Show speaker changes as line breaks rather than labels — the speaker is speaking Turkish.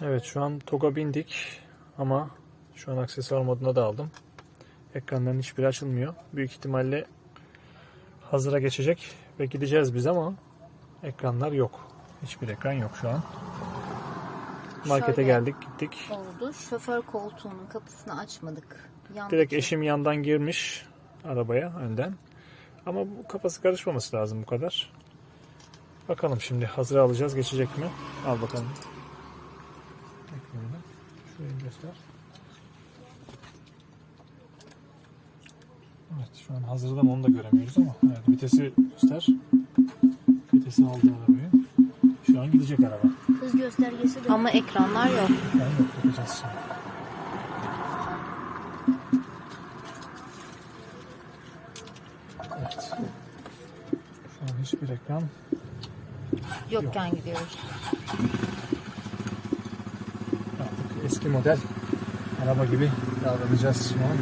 Evet şu an TOG'a bindik ama şu an aksesuar moduna da aldım. Ekranların hiçbiri açılmıyor. Büyük ihtimalle hazıra geçecek ve gideceğiz biz ama ekranlar yok. Hiçbir ekran yok şu an. Markete
Şöyle
geldik gittik.
Oldu. Şoför koltuğunun kapısını açmadık. Yandaki-
Direkt eşim yandan girmiş arabaya önden. Ama bu kafası karışmaması lazım bu kadar. Bakalım şimdi hazır alacağız geçecek mi? Al bakalım. Ekranı. Şurayı göster. Evet şu an hazırda mı onu da göremiyoruz ama evet, vitesi göster. Vitesi aldı arabayı. Şu an gidecek araba.
Hız göstergesi de
Ama ekranlar yok.
Yani yok bakacağız şimdi. Evet. Şu an hiçbir ekran
Yokken gidiyoruz.
Eski model araba gibi davranacağız şu an.